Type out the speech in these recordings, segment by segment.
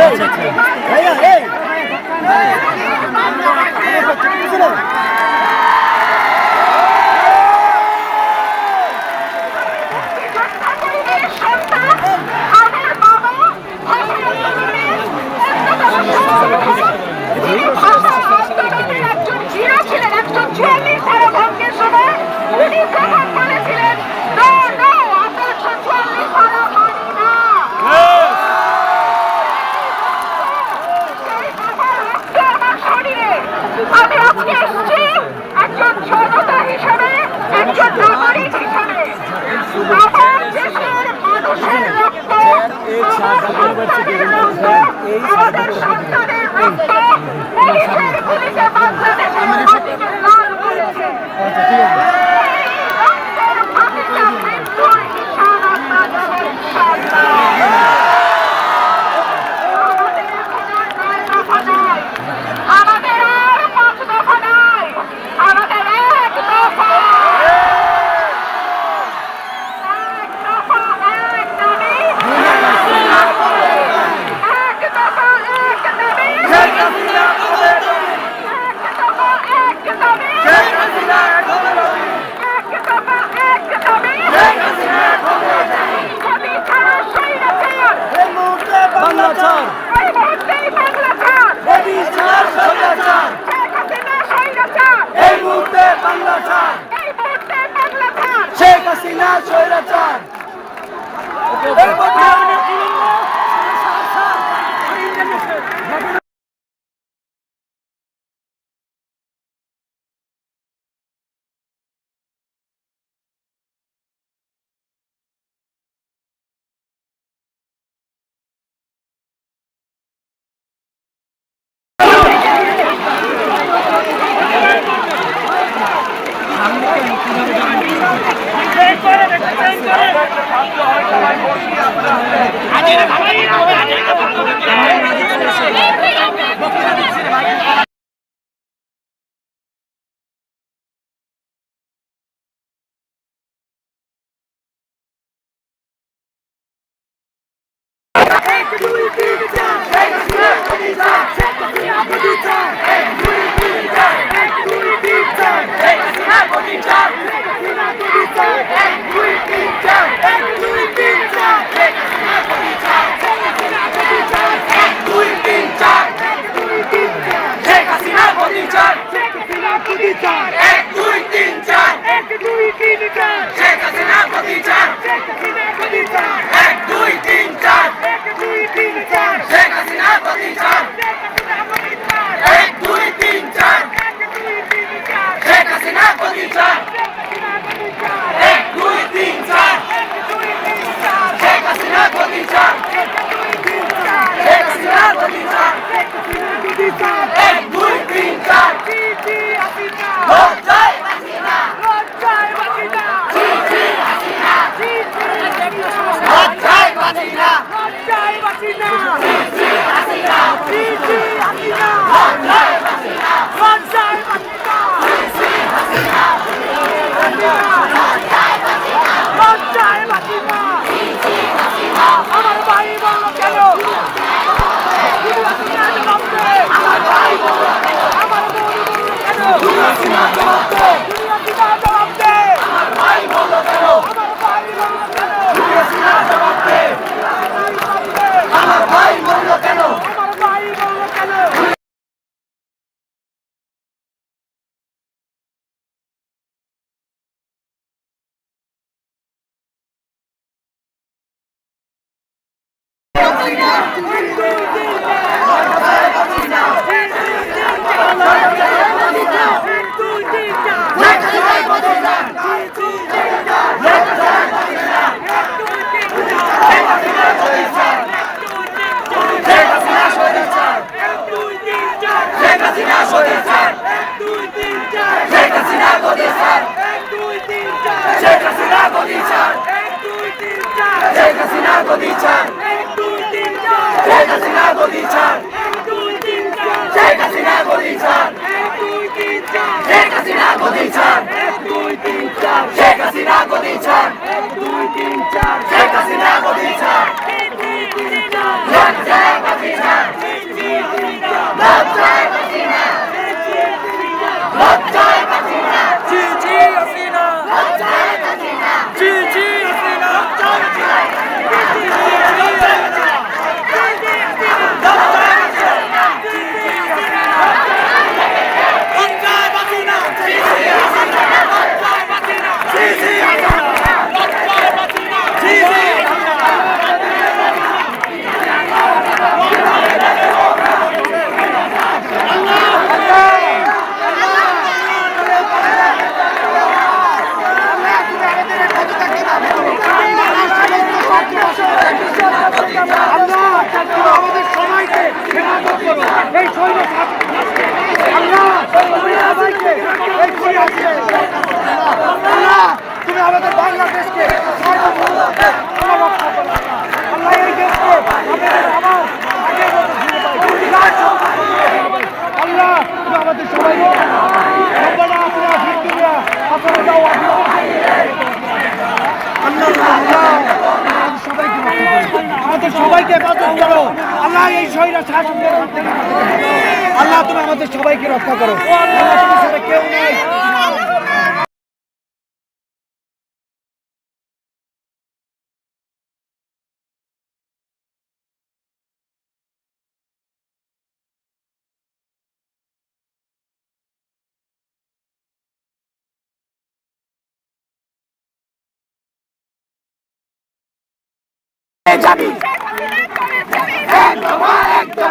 আচ্ছা আচ্ছা। আমাদের সন্তানের রক্ত পুলিশের পুলিশের বাচ্চাদের え、なん。বিচার তুমি আমাদের বাংলাদেশকে আল্লাহ এই দেশকে আমাদের আবার আল্লাহ, তুমি আমাদের সবাইকে আমাদের সবাইকে আল্লাহ, তুমি আমাদের সবাইকে রক্ষা করো। কেউ নেই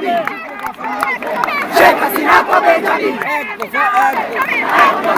Benjamin! Sheikh Hasina for Benjamin! Egg for!